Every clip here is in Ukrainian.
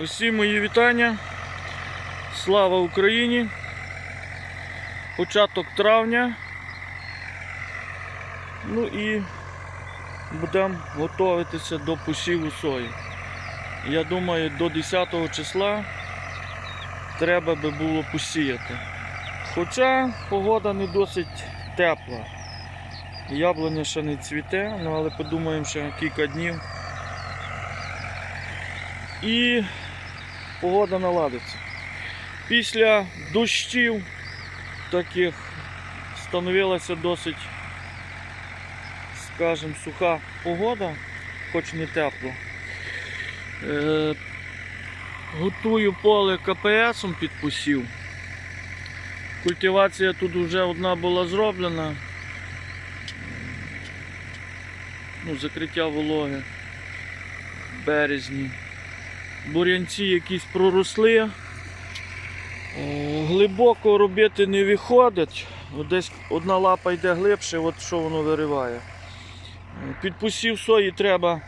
Усі мої вітання. Слава Україні. Початок травня. Ну і будемо готуватися до посіву сої. Я думаю, до 10 числа треба би було посіяти. Хоча погода не досить тепла. Яблуня ще не цвіте, ну але подумаємо ще кілька днів. І погода наладиться. Після дощів таких становилася досить, скажімо, суха погода, хоч не тепло. Е, готую поле КПСом під посів. Культивація тут вже одна була зроблена. Ну, закриття вологи в березні. Бурянці якісь проросли. Е, Глибоко робити не виходить. Десь одна лапа йде глибше, от що воно вириває. Е, Під посів сої треба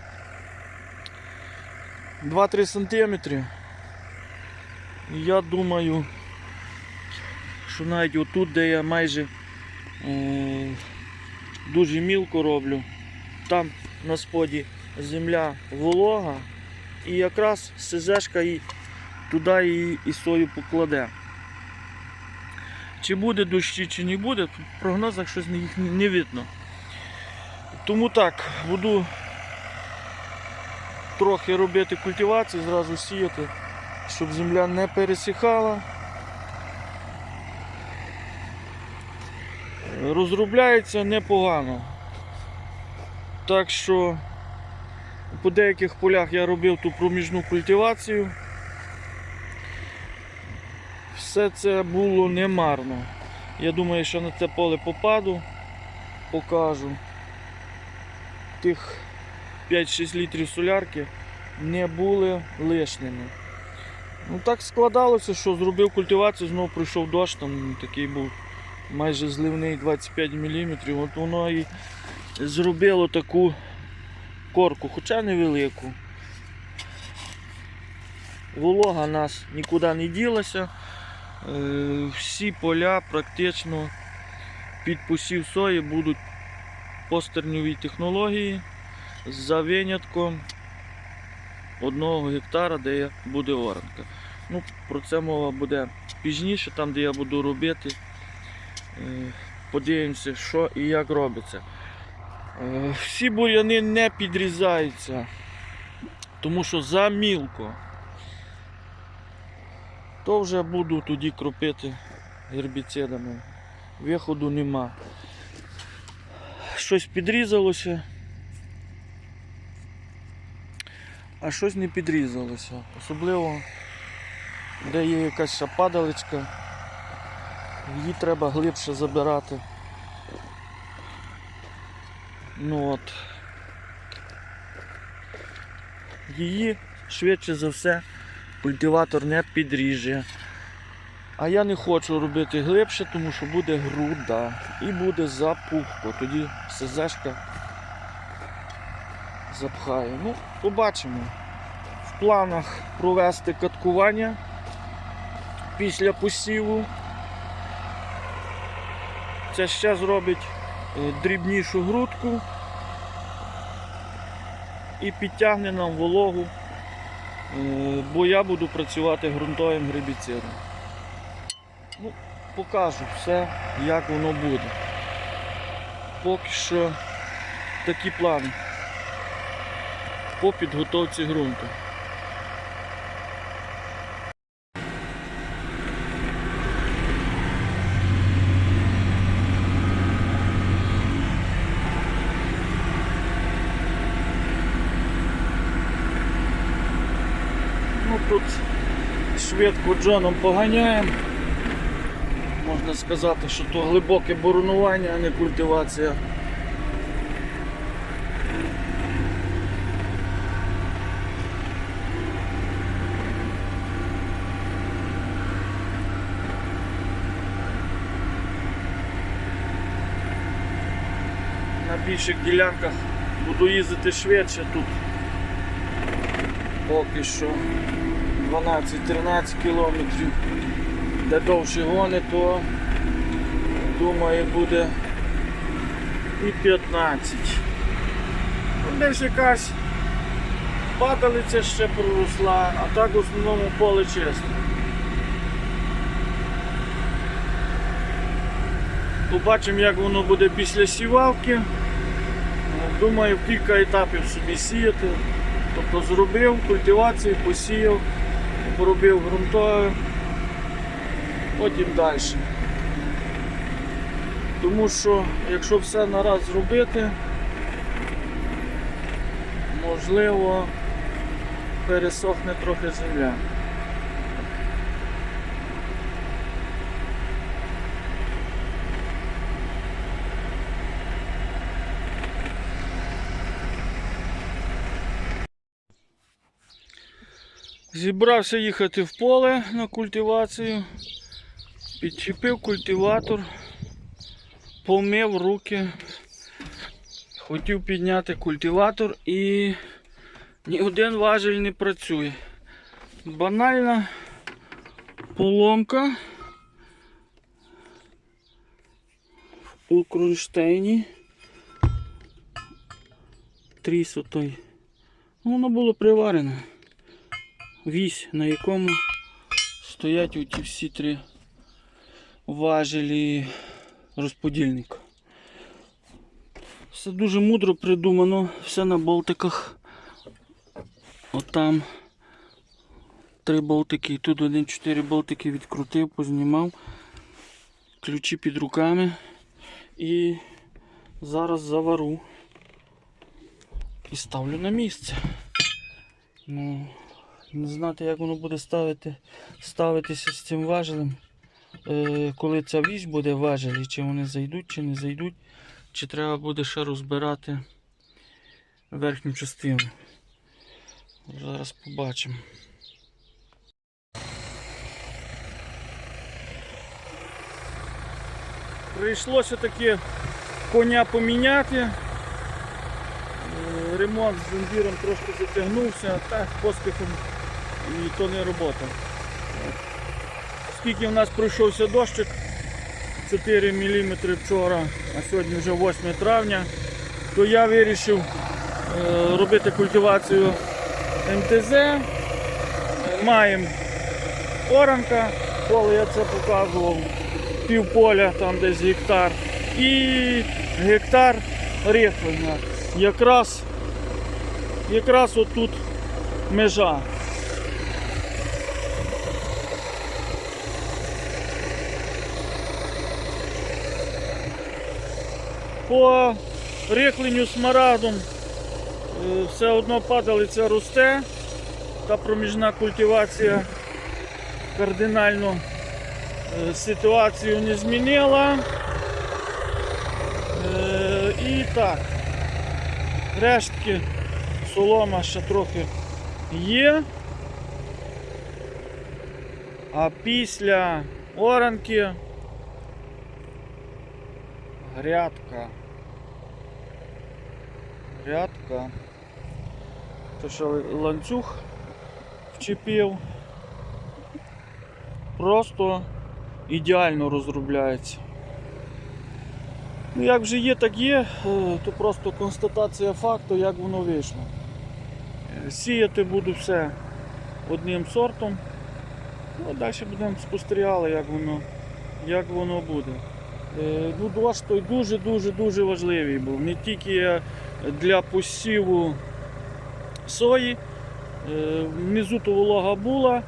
2-3 см. Я думаю, що навіть отут, де я майже е, дуже мілко роблю, там на споді земля волога, і якраз СЗшка і туди і, і сою покладе. Чи буде дощі, чи не буде, тут в прогнозах щось їх не видно. Тому так, буду трохи робити культивацію, зразу сіяти, щоб земля не пересихала. Розробляється непогано. Так що по деяких полях я робив ту проміжну культивацію. Все це було немарно. Я думаю, що на це поле попаду, покажу. Тих 5-6 літрів солярки не були лишніми. Ну так складалося, що зробив культивацію, знову прийшов дощ, там такий був майже зливний 25 мм. От воно і зробило таку корку, хоча невелику. Волога нас нікуди не ділася. Е, Всі поля практично під посів сої будуть по стерньовій технології за винятком одного гектара, де буде оранка. Ну, про це мова буде пізніше, там де я буду робити. Е, Подивимося, що і як робиться. Е, Всі бур'яни не підрізаються, тому що замілко. То вже буду тоді кропити гербіцидами. Виходу нема. Щось підрізалося, а щось не підрізалося. Особливо, де є якась ще її треба глибше забирати. Ну от. Її швидше за все культиватор не підріже. А я не хочу робити глибше, тому що буде груда і буде запухко. Тоді СЗшка запхає. Ну, побачимо. В планах провести каткування після посіву. Це ще зробить дрібнішу грудку і підтягне нам вологу, е, бо я буду працювати ґрунтовим гербіцидом. Ну, покажу все, як воно буде. Поки що такі плани по підготовці ґрунту. Ну тут швидко Джоном поганяємо. Можна сказати, що то глибоке боронування, а не культивація. На більших ділянках буду їздити швидше тут. Поки що 12-13 кілометрів. Де довше гони, то думаю буде і 15. Ну, Десь якась падалиця ще проросла, а так в основному поле чисте. Побачимо, як воно буде після сівалки. Думаю, в кілька етапів собі сіяти. Тобто зробив культивацію, посіяв, поробив грунтою, потім далі. Тому що якщо все нараз зробити, можливо пересохне трохи земля. Зібрався їхати в поле на культивацію, підчепив культиватор, помив руки, хотів підняти культиватор і ні один важель не працює. Банальна поломка у кронштейні. Тріс отой. Воно було приварене вісь, на якому стоять оті всі три важелі розподільника. Все дуже мудро придумано, все на болтиках. Отам три болтики, і тут один-чотири болтики відкрутив, познімав, ключі під руками і зараз завару і ставлю на місце. Ну, не знати, як воно буде ставити, ставитися з цим важелем. Е, коли ця вісь буде важелі, чи вони зайдуть, чи не зайдуть, чи треба буде ще розбирати верхню частину. Зараз побачимо. Прийшлося таки коня поміняти. Е, Ремонт з зомбіром трошки затягнувся, так поспіхом і то не робота. Оскільки в нас пройшовся дощик 4 мм вчора, а сьогодні вже 8 травня, то я вирішив е, робити культивацію МТЗ. Маємо оранка, поле я це показував, півполя, там десь гектар, і гектар рихлення. Якраз, якраз отут межа. По рихленню смарагдом е, все одно падалиця росте, та проміжна культивація кардинально е, ситуацію не змінила. Е, І так, рештки солома ще трохи є. А після оранки грядка. Грядка. То що ланцюг вчепив. Просто ідеально розробляється. Ну, як вже є, так є, е, то просто констатація факту, як воно вийшло. Е, Сіяти буду все одним сортом. Ну, а далі будемо спостерігати, як воно, як воно буде. Е, Ну, дощ той дуже-дуже дуже важливий був. Не тільки для посіву сої. Е, Внизу то волога була,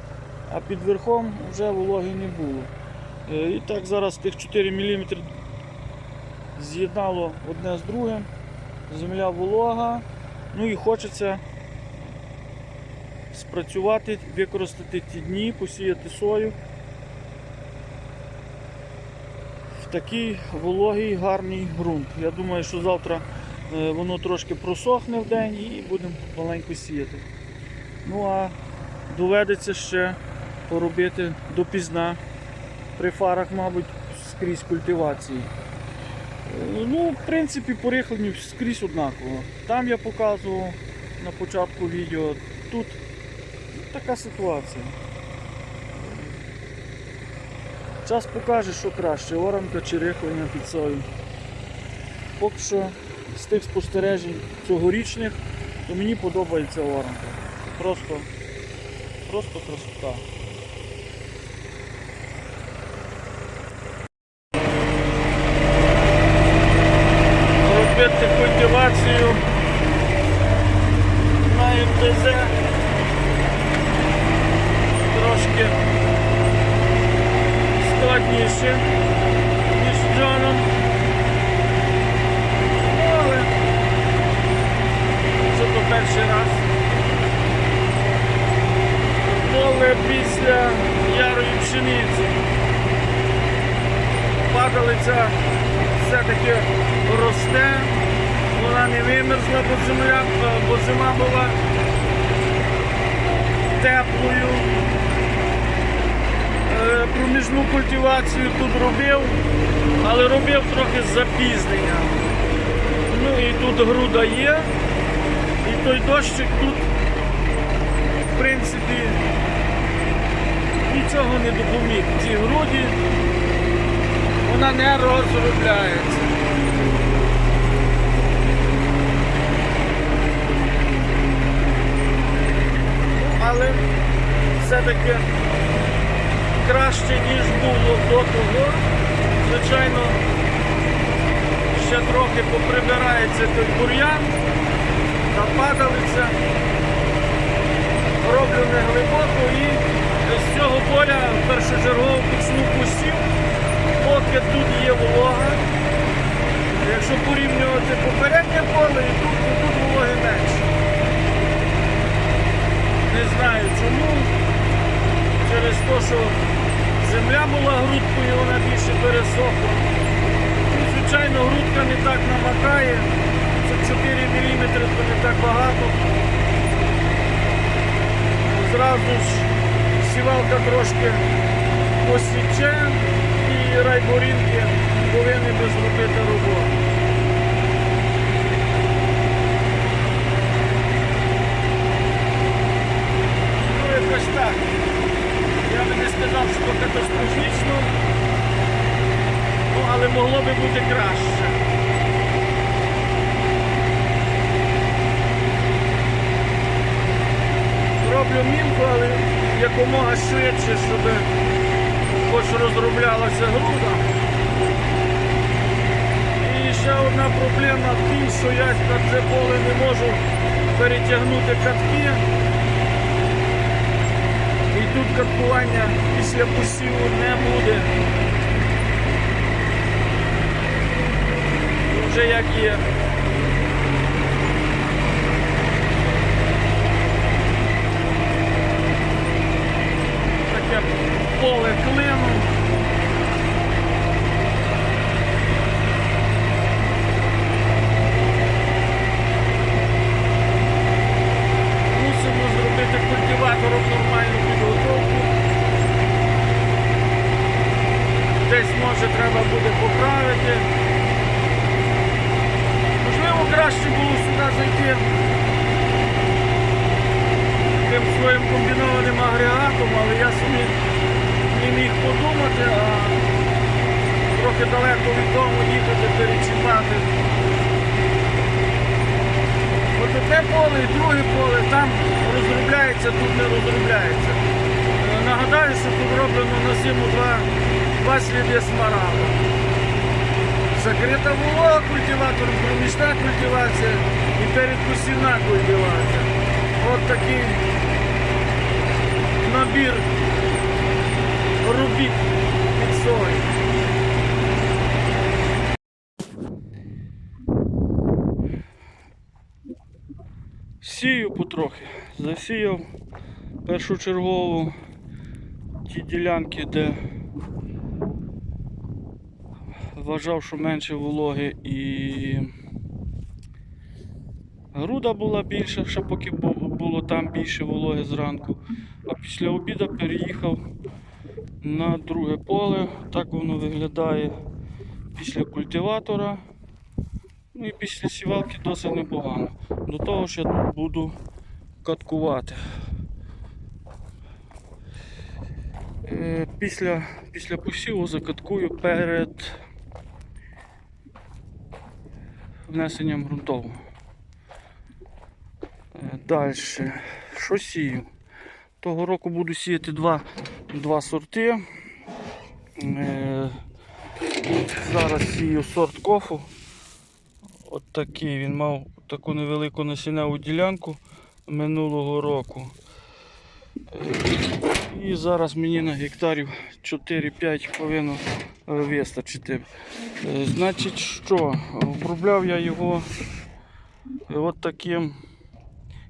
а під верхом вже вологи не було. Е, І так зараз тих 4 мм з'єднало одне з другим. Земля волога. Ну і хочеться спрацювати, використати ті дні, посіяти сою. В такий вологий гарний ґрунт. Я думаю, що завтра воно трошки просохне в день і будемо маленько сіяти. Ну а доведеться ще поробити допізна при фарах, мабуть, скрізь культивації. Е, Ну, в принципі, по рихленню скрізь однаково. Там я показував на початку відео, тут така ситуація. Час покаже, що краще, оранка чи рихлення під сою. Поки що з тих спостережень цьогорічних, то мені подобається оранка. Просто, просто красота. Робити культивацію на МТЗ трошки складніше, ніж з Джоном. Ну, Але це то перший раз. Поле після ярої пшениці. Падалиця все-таки росте, вона не вимерзла, бо земля, бо зима була теплою. Е, культивацію тут робив, але робив трохи з запізненням. Ну і тут груда є, і той дощик тут, в принципі, нічого не допоміг. Ці груді вона не розробляється. Але все-таки краще, ніж було до того. Звичайно, ще трохи поприбирається той бур'ян, та падалиця. Роблю не глибоко і з цього поля першочергово почну посів, поки тут є волога. Якщо порівнювати попереднє поле і тут, то тут вологи менше. Не знаю чому. Через те, що земля була грудкою, вона більше пересохла. Ну, звичайно, грудка не так намакає. Це 4 мм, то не так багато. Зразу ж сівалка трошки посіче і райборінки повинні би зробити роботу. Ну, якось так. Я би не сказав, що катастрофічно, ну, але могло би бути краще. Роблю мінку, але якомога швидше, щоб хоч розроблялася груда. І ще одна проблема в тім, що я на це поле не можу перетягнути катки. Тут каткування після посіву не буде. Вже як є. Таке поле клину. Мусимо зробити нормальну підготовку. Десь може треба буде поправити. Можливо, краще було сюди зайти тим своїм комбінованим агрегатом, але я собі не міг подумати, а трохи далеко від дому їхати, перечіпати. От одне поле і друге поле, там розробляється, тут не розробляється. Е, Нагадаю, що тут роблено на зиму два, два сліди смарагда. Закрита волога культиватор, проміжна культивація і передпосівна культивація. От такий набір робіт під сою. Сію потрохи. Засіяв першочергово ті ділянки, де вважав, що менше вологи і груда була більша, ще поки було там більше вологи зранку. А після обіду переїхав на друге поле. Так воно виглядає після культиватора. Ну і після сівалки досить непогано. До того ж я тут буду каткувати. Е, Після, після посіву закаткую перед внесенням ґрунтового. Далі. Що сію? Того року буду сіяти два, два сорти. Е, Зараз сію сорт кофу. От такий він мав таку невелику насінневу ділянку минулого року. І зараз мені на гектарів 4-5 повинно вистачити. Е, Значить, що? Обробляв я його от таким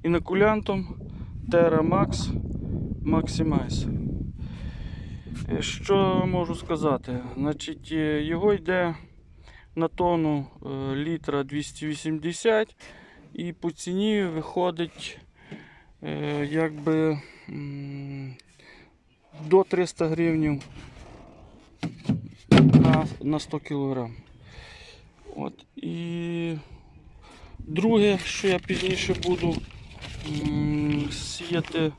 інокулянтом Terra Max Maximize. Е, Що можу сказати? Значить, е, його йде на тонну е, літра 280 і по ціні виходить е, якби до 300 гривень на, на 100 кг. От. І друге, що я пізніше буду сіяти,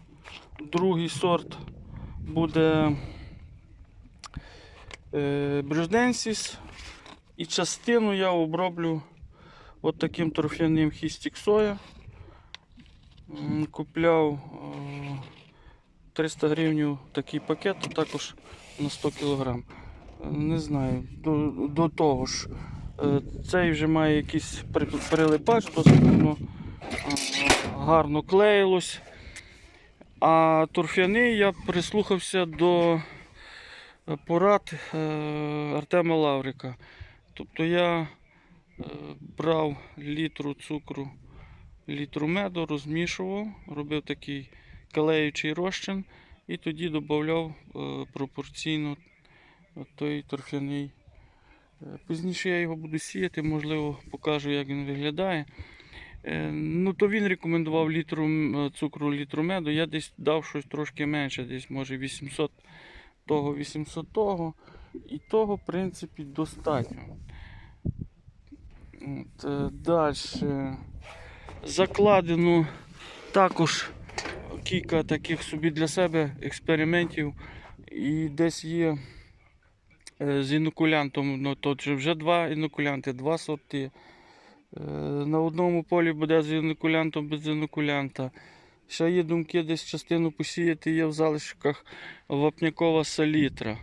другий сорт буде е, Брюжденсіс. І частину я оброблю от таким торфяним хістік соя. Купляв е, 300 гривень такий пакет, а також на 100 кг. Не знаю, до, до того ж, е, цей вже має якийсь прилипач, досить воно е, гарно клеїлось. А торфяний я прислухався до порад е, Артема Лаврика. Тобто я е, брав літру цукру, літру меду, розмішував, робив такий калеючий розчин і тоді додавав е, пропорційно той торфяний. Е, Пізніше я його буду сіяти, можливо, покажу, як він виглядає. Ну, то він рекомендував літру цукру, літру меду. Я десь дав щось трошки менше, десь може 800 того, 800 того. І того, в принципі, достатньо. От, Далі. Закладено також кілька таких собі для себе експериментів. І десь є е, з інокулянтом. Ну, то вже два інокулянти, два сорти. Е, На одному полі буде з інокулянтом, без інокулянта. Ще є думки десь частину посіяти є в залишках вапнякова салітра.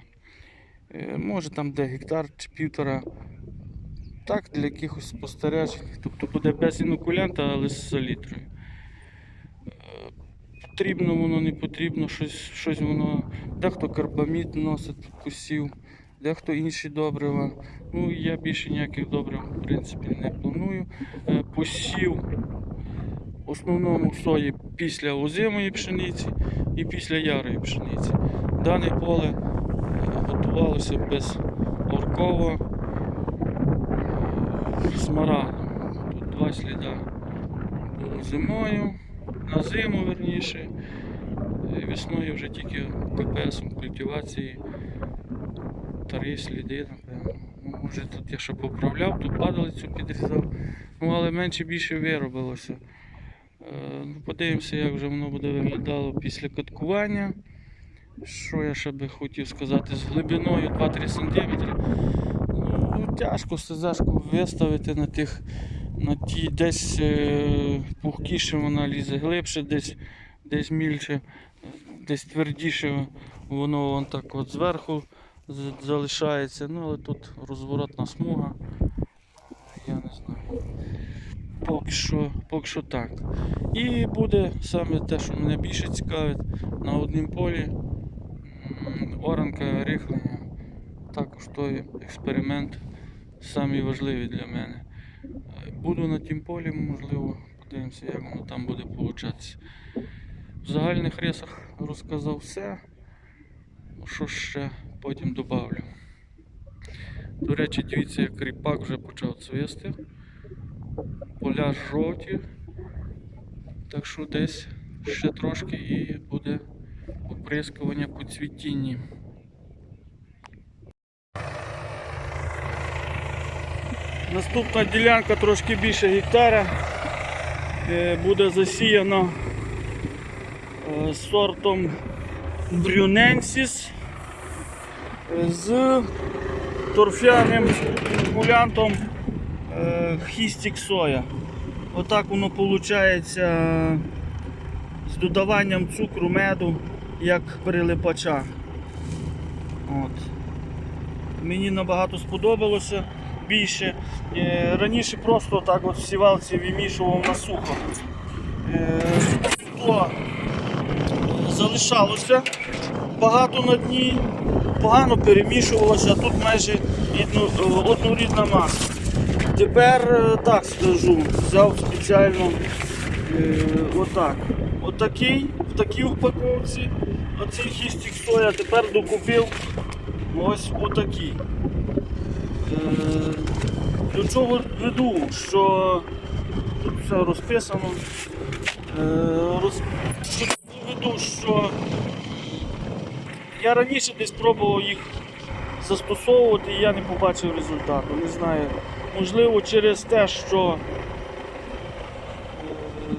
Е, Може там де гектар чи півтора. Так, для якихось спостережень. Тобто буде без інокулянта, але з салітрою. Е, Потрібно воно, не потрібно, щось, щось воно. Дехто карбамід носить посів, дехто інші добрива. Ну, я більше ніяких добрив в принципі не планую. Е, Посів в основному сої після озимої пшениці і після ярої пшениці. Дане поле готувалося без оркова смарагдом. Тут два сліда було зимою, на зиму верніше. Е, Весною вже тільки КПСом культивації три сліди. Ну, може тут я ще поправляв, тут падалицю підрізав, ну але менше більше виробилося. Е, ну, Подивимося, як вже воно буде виглядало після каткування. Що я ще би хотів сказати, з глибиною 2-3 см. Ну, тяжко стезашку виставити на тих, на ті десь е, пухкіше вона лізе глибше, десь, десь мільше, десь твердіше воно вон так от зверху залишається. Ну, але тут розворотна смуга. Я не знаю. Поки що, поки що так. І буде саме те, що мене більше цікавить, на однім полі оранка рихлення. Також той експеримент самий важливий для мене. Буду на тім полі, можливо, подивимося, як воно там буде получатися. В загальних рисах розказав все. Що ще потім додавлю. До речі, дивіться, як ріпак вже почав цвісти. Поля жовті. Так що десь ще трошки і буде оприскування по цвітінні. Наступна ділянка трошки більше гектара. Е, Буде засіяно е, сортом Брюненсіс. з торфяним кулянтом е, хістік соя. Отак воно виходить з додаванням цукру, меду, як прилипача. От. Мені набагато сподобалося більше. Е, Раніше просто так от в сівалці вимішував на сухо. Е, то залишалося багато на дні, погано перемішувалося, а тут майже однорідна маса. Тепер е, так скажу, взяв спеціально е, отак. Отакий, в такій упаковці, оцей хістик соя, тепер докупив ось отакий. Е, До чого веду, що тут все розписано. Е, роз... Веду, що я раніше десь пробував їх застосовувати і я не побачив результату. Не знаю. Можливо, через те, що е,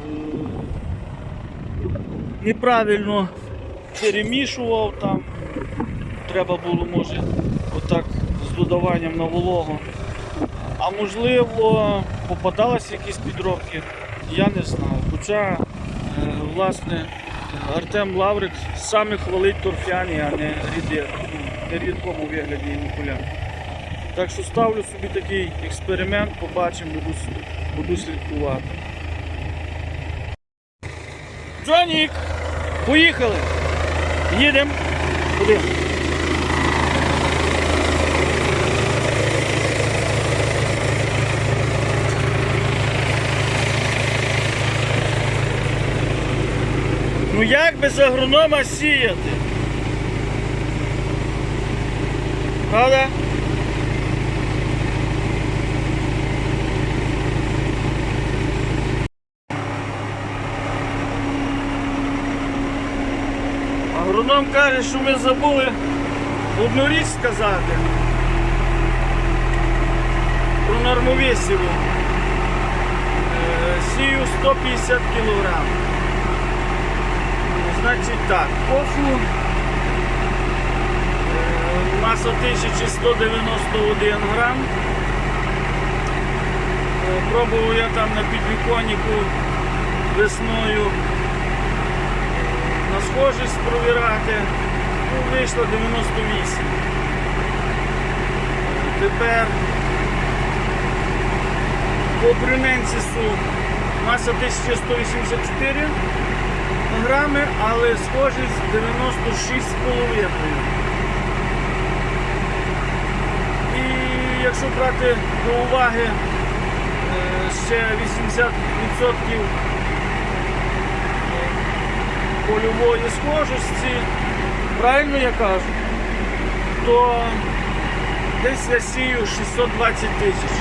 неправильно перемішував там. Треба було, може, отак з додаванням на вологу. А можливо, попадалися якісь підробки, я не знаю. Хоча, е, власне, Артем Лаврик саме хвалить торфяні, а не ріди, ну, не рідкому вигляді інокуляр. Так що ставлю собі такий експеримент, побачимо, буду, буду слідкувати. Джонік! Поїхали! Їдемо! Куди? Ну як без агронома сіяти? Правда? Агроном каже, що ми забули одну річ сказати про нормовісіву. Е, Сію 150 кілограм. Значить так, кофу е, маса 1191 грам. Е, Пробував я там на підвіконнику весною на схожість провірати. Ну, вийшло 98. Тепер по брюненцісу маса 1184 грами, але схожість 96,5. І якщо брати до уваги е, ще 80% польової схожості, правильно я кажу, то десь я сію 620 тисяч.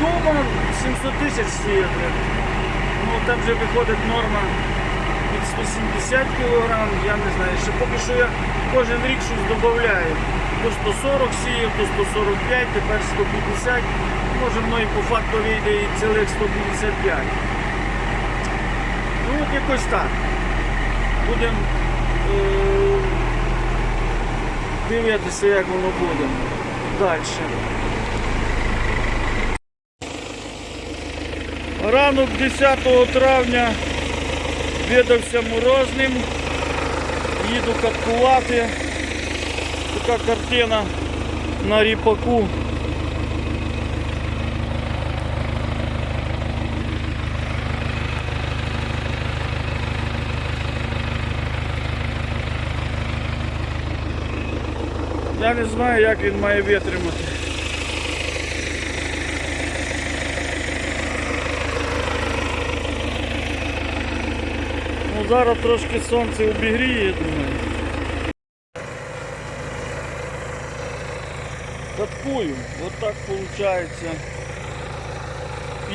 Думав 700 тисяч сіяти. Ну там вже виходить норма від 170 кг, я не знаю. Ще поки що я кожен рік щось додаю. То 140 сіяв, то 145, тепер 150. Може мною по факту вийде і цілих 155. От якось так. Будемо е- дивитися, як воно буде далі. Ранок 10 травня видався морозним. Їду каткувати. Така картина на ріпаку. Я не знаю, як він має витримати. Ну, зараз трошки сонце обігріє, думаю. Каткую. От так виходить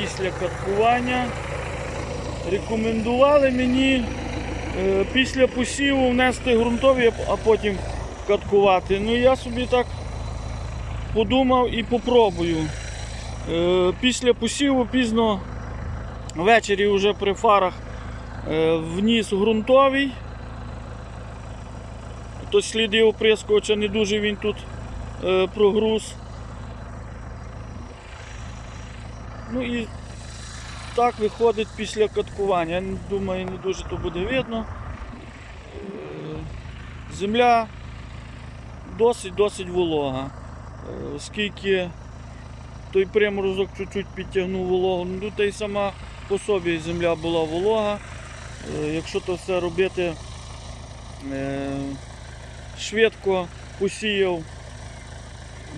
після каткування. Рекомендували мені е, після посіву внести ґрунтові, а потім каткувати. Ну я собі так подумав і попробую. Е, Після посіву пізно ввечері вже при фарах е, вніс ґрунтовий. то сліди оприскувача не дуже він тут е, прогруз. Ну і так виходить після каткування. Я думаю, не дуже то буде видно. Земля досить-досить волога. Е, Оскільки той приморозок чуть-чуть підтягнув вологу, ну та й сама по собі земля була волога. Е, Якщо то все робити е, швидко посіяв,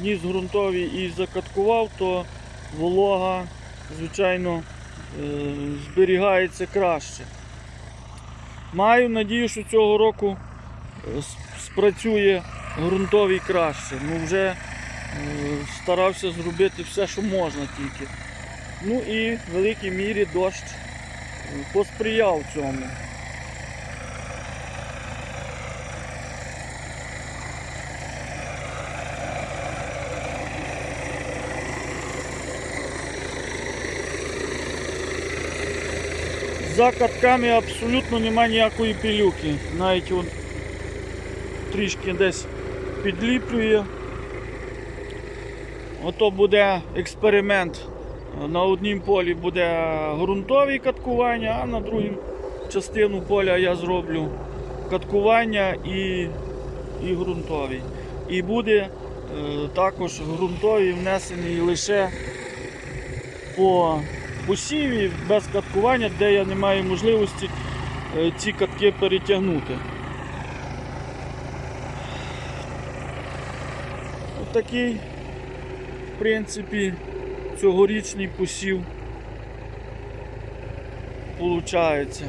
ніс ґрунтовий і закаткував, то волога, звичайно, е, зберігається краще. Маю надію, що цього року е, спрацює ґрунтовий краще. Ну, вже е, старався зробити все, що можна тільки. Ну і в великій мірі дощ е, посприяв цьому. За катками абсолютно немає ніякої пилюки. Навіть он трішки десь підліплює. Ото буде експеримент. На однім полі буде ґрунтові каткування, а на другій частину поля я зроблю каткування і, і ґрунтові. І буде е, також ґрунтові внесені лише по посіві без каткування, де я не маю можливості е, ці катки перетягнути. Отакий, в принципі, цьогорічний посів получається.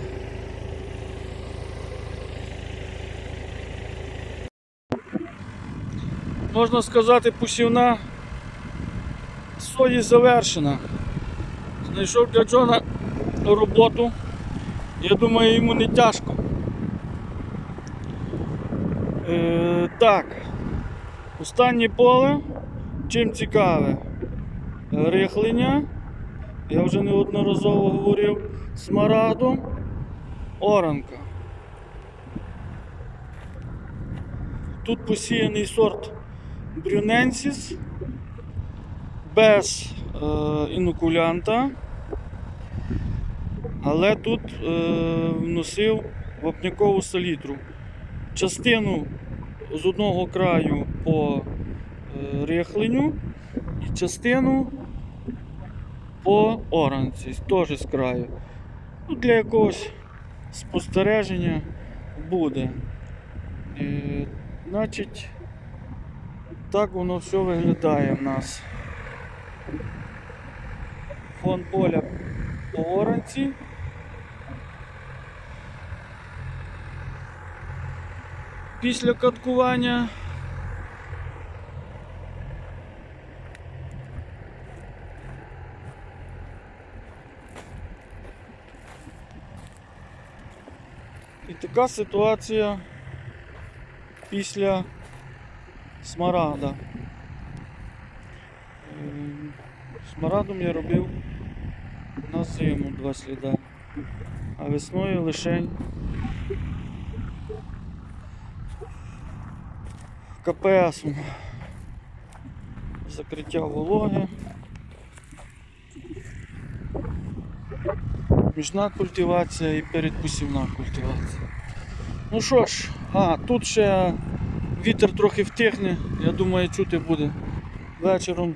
Можна сказати, посівна сої завершена. Знайшов для Джона роботу. Я думаю, йому не тяжко. Е, так. Останнє поле. Чим цікаве? Рихлення. Я вже неодноразово говорив. Смарагдом. Оранка. Тут посіяний сорт Брюненсіс без е, інокулянта, але тут е, вносив вапнякову салітру. Частину з одного краю по е, рихленню і частину по оранці, теж з краю. Ну, для якогось спостереження буде. Е, значить, так воно все виглядає в нас. Фон поля по оранці. Після каткування. Така ситуація після смарагда. Ем, Смарадом я робив на зиму два сліда, а весною лишень КПС. Закриття вологи. Міжна культивація і передпосівна культивація. Ну що ж, а, тут ще вітер трохи втихне, я думаю, чути буде. Вечором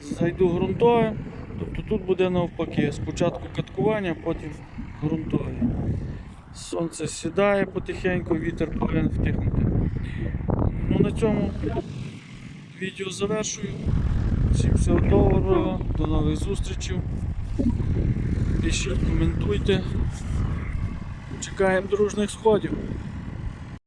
зайду ґрунтове, тобто тут буде навпаки. Спочатку каткування, потім ґрунтове. Сонце сідає потихеньку, вітер повинен втихнути. Ну на цьому відео завершую. Всім всього доброго, до нових зустрічей. Пишіть, коментуйте. Чекаємо дружних сходів.